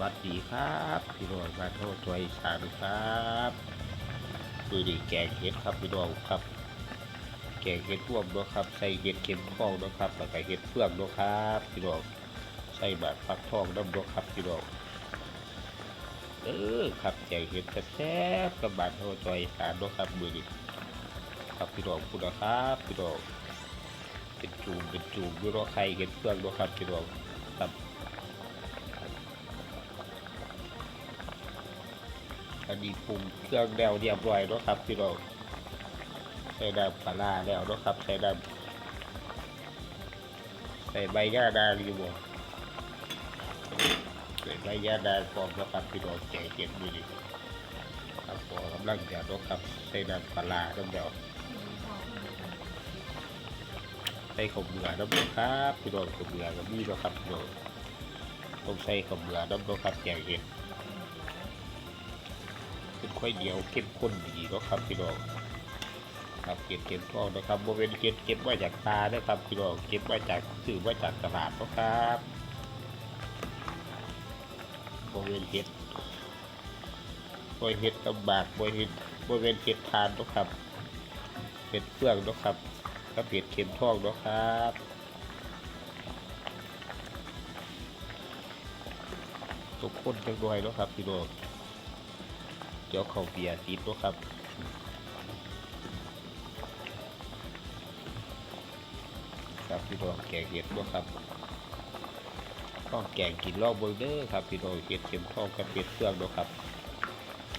วัสดีครับ พี่น้องมาโทษตัวอีสานครับดูดิแกงเห็ดครับพี่น้องครับ แกงเห็ดร่วมนะครับ ใส่เห็ดเข็มทองนะครับแล้วก็เห็ดเฟืองนะครับพี่น้องใส่บาดฟักทองน้ำนะครับพี่น้องเออครับแกงเห็ดแซ่บกับบาดโทษตัวอีสานนะครับมือนี้ครับพี่น้องคุณนะครับพี่น้องเป็นจูมเป็นจูมด้วยเนาะไข่เห็ดเฟืองนะครับพี่น้องครับ อันนี้ปรุงเครื่องแล้วเรียบร้อยแล้วครับพี่น้องใส่น้ำปลาร้าแล้วนะครับใส่น้ำใส่ใบย่าดาลีบอใส่ใบย่าดาพร้อมแล้วครับพี่น้องแกเก็บมือดีครับพอกำลังเดือดนะครับใส่น้ำปลาร้าน้ำเดียวใส่ข้าวเบื่อน้ำเดียวครับพี่น้องข้าวเบื่อกับนี่นะครับพี่น้องต้องใส่ข้าวเบื่อน้ำเนะครับแกเห็ดเป็น ค่อยเดียวเข้มข้นดีเนะครับพี่น้องครับเก็บเก็บทองนะครับโมเป็นเก็บเก็บมาจากตานะครับพี่น้องเก็บมาจากซื้อมาจากตลาดนะครับโมเป็นเห็ดโมเห็ดลำบากโมเห็ดโมเป็นเห็ดทานนะครับเห็ดเฟืองนะครับก็เห็ดเข็มทองนะครับทุกคนจังด้วยนะครับพี่น้อง เดี๋ยวเขาเบียร์ติดด้วครับครับพี่น้องแกงเห็ดด้วยครับต้องแกงกินรอบเบอร์เดอร์ครับพี่น้องเห็ดเข็มทองกับเห็ดเครื่องด้วยครับ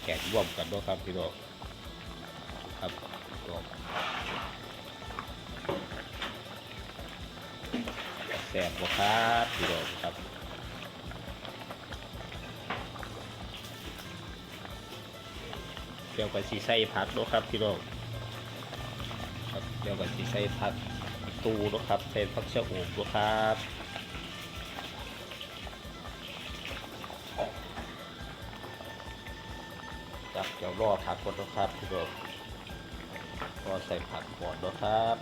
แกงร่วมกันด้วยครับพี่น้องครับพี่น้องแซ่บบ่ครับพี่น้องครับ ดี๋ยวก็สีใส่ผักด้วยครับพี่น้องครับเดี๋ยวก็สีใส่ผักตูด้วยครับใส่ผักชะอมด้วยครับจับเดี๋ยวรอผักก่อนเนาะครับพี่น้องรอใส่ผักก่อนเนาะครับ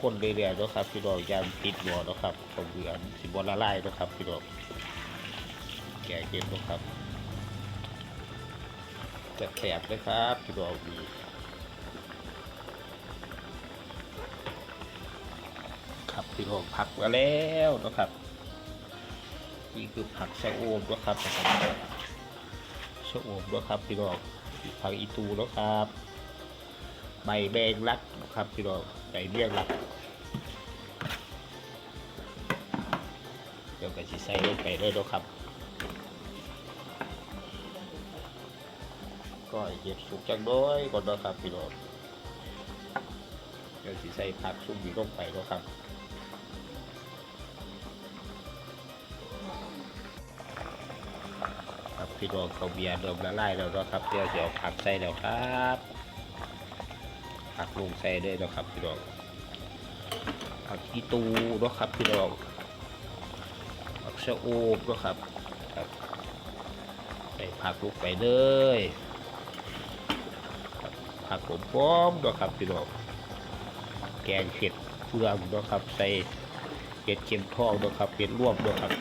คนๆเรื่อยๆเนาะครับพี่น้องยามติดหัวเนาะครับข้าวเบื่อสิบละลายเนาะครับพี่น้องแกงเก็บเนาะครับจะแถบเลยครับพี่น้องมีครับพี่น้องผักมาแล้วนะครับนี่คือผักชะโอมนะครับชะโอมนะครับพี่น้องผักอีตูนะครับใบแมงลักนะครับพี่น้อง ใบเบี้ยงลักเดี๋ยวก็สิใส่ลงไปด้วยเนาะครับ ก็เห็ดสุกจังน้อยก่อนนะครับพี่น้องเดี๋ยวสิใส่ผักซุ่มนี้ลงไปเนาะครับครับพี่น้องเขาเบียร์เริ่มละลายแล้วนะครับเดี๋ยวจะเอาผักใส่แล้วครับ ผักลงใส่ได้แล้วครับพี่น้องผักอีตูเนาะครับพี่น้องผักชะโอมเนาะครับครับใส่ผักลงไปเลยผักผมป้อมๆเนาะครับพี่น้องแกงเห็ดเฟืองเนาะครับใส่เห็ดเข็มทองเนาะครับเห็ดร่วมเนาะครับ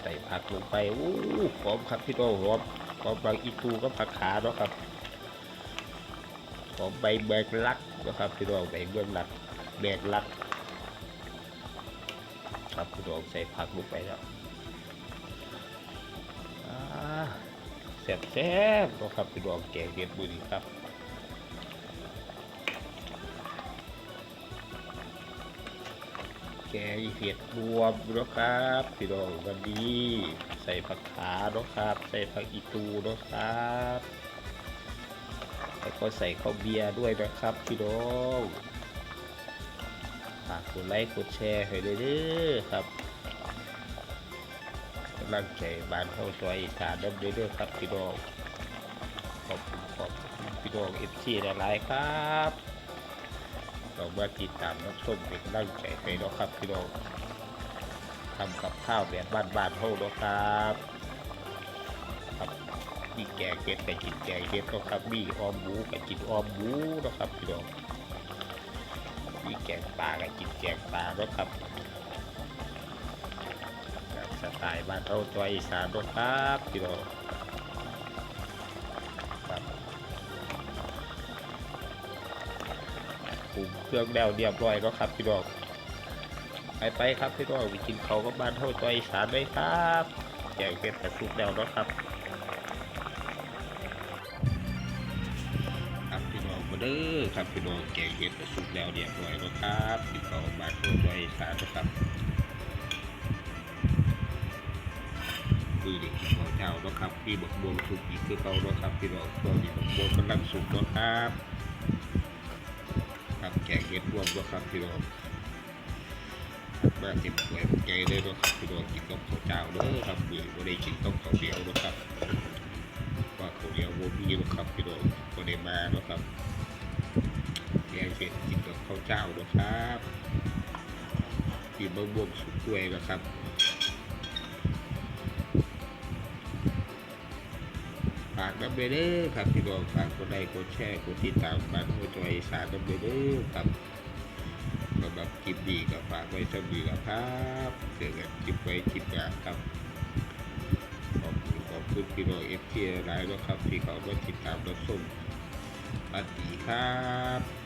ใส่ผักลงไปโอ้หอมครับพี่น้องหอมหอมบางอีตูก็ผักขาเนาะครับหอมใบแบกลักนะครับพี่น้องใบเบื้องลักแบกลัก ครับพี่น้องใส่ผักลงไปแล้วแซ่บๆเนาะครับพี่น้องแกงเห็ดบุรีครับ แกงเห็ดรวมนะครับพี่น้องวันนี้ใส่ผักขาเนาะครับ ใส่ผักอีตูเนาะครับแล้วก็ใส่ข้าวเบียร์ด้วยนะครับพี่น้องฝากกดไลค์กดแชร์ให้ด้วยเด้อครับกำลังใจบ้านเข้าซอยอีสานน้ำเด้อครับพี่น้องขอบคุณขอบคุณพี่น้องเอฟซีหลายๆครับ เรามาติดตามรับชมเป็นกำลังใจให้เนาะครับพี่น้องทำกับข้าวแบบบ้านๆเท่าเนาะครับครับมีแกงเห็ดกับกินแกงเห็ดเนาะครับมีออมหมูกับกินออมหมูเนาะครับพี่น้องมีแกงปลากับกินแกงปลาเนาะครับแบบสไตล์บ้านเท่าตัวอีสานเนาะครับพี่น้อง เครื่องแล้วเรียบร้อยแล้วครับพี่น้องไปไปครับพี่น้องไปกินเขากับบ้านเท่าตัวอีสานเลยครับแกงเป็ดแต่สุกแล้วนะครับครับพี่น้องมาเด้อครับพี่น้องแกงเห็ดแต่สุกแล้วเรียบร้อยแล้วครับกินเขาวกับบ้านเท่าตัวอีสานนะครับคือเด็กกินข้าวเจ้านะครับพี่บักบวงสุกอีกคือเขาเนาะครับพี่น้องตัวนี้บักบวงกำลังสุกนะครับ ครับแกงเห็ดรวมเนาะครับพี่น้องมาเก็บไว้ใจเลยเนาะครับพี่น้องกินกับข้าวเจ้าด้อครับมือบ่ได้กินกับข้าวเหนียวเนาะครับว่าข้าวเหนียวบ่มีเนาะครับพี่น้องบ่ได้มาเนาะครับแกงเผ็ดกินกับข้าวเจ้าเนาะครับกินบะม่วงสุกด้วยนะครับ ฝากดับเด้อครับพี่น้องฝากกดไลค์กดแชร์กดติดตามบ้ากหัวใจอีสารดับเด้อครับสำหรับคลิปดีก็ฝากไว้สำหรับครับเจอกันคลิปไว้คลิปหน้าครับขอบคุณขอบคุณพี่น้องเอฟทีไลน์นะครับที่เขามาติดตามรับชมสวัสดีครับ